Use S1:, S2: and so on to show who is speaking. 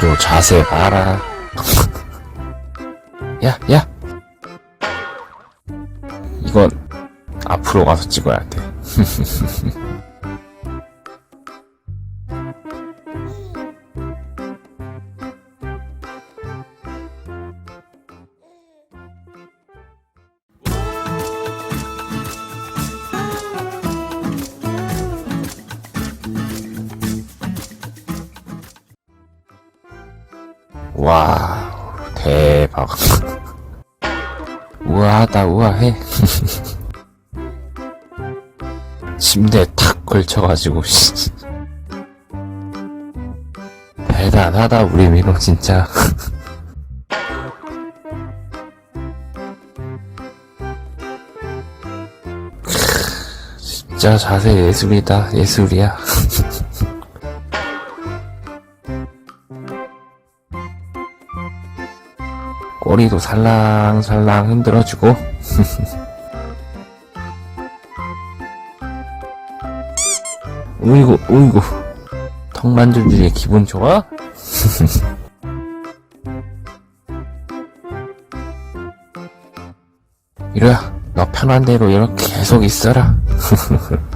S1: 니도 자세 봐라. 야, 야! 이건 앞으로 가서 찍어야 돼. 와, 대박. 우아하다, 우아해. 침대에 탁 걸쳐가지고, 씨. 대단하다, 우리 민호, 진짜. 진짜 자세 예술이다, 예술이야. 꼬리도 살랑살랑 흔들어주고. 우이구 우이구. 턱 만져주니 기분 좋아? 이리야 너 편한 대로 이렇게 계속 있어라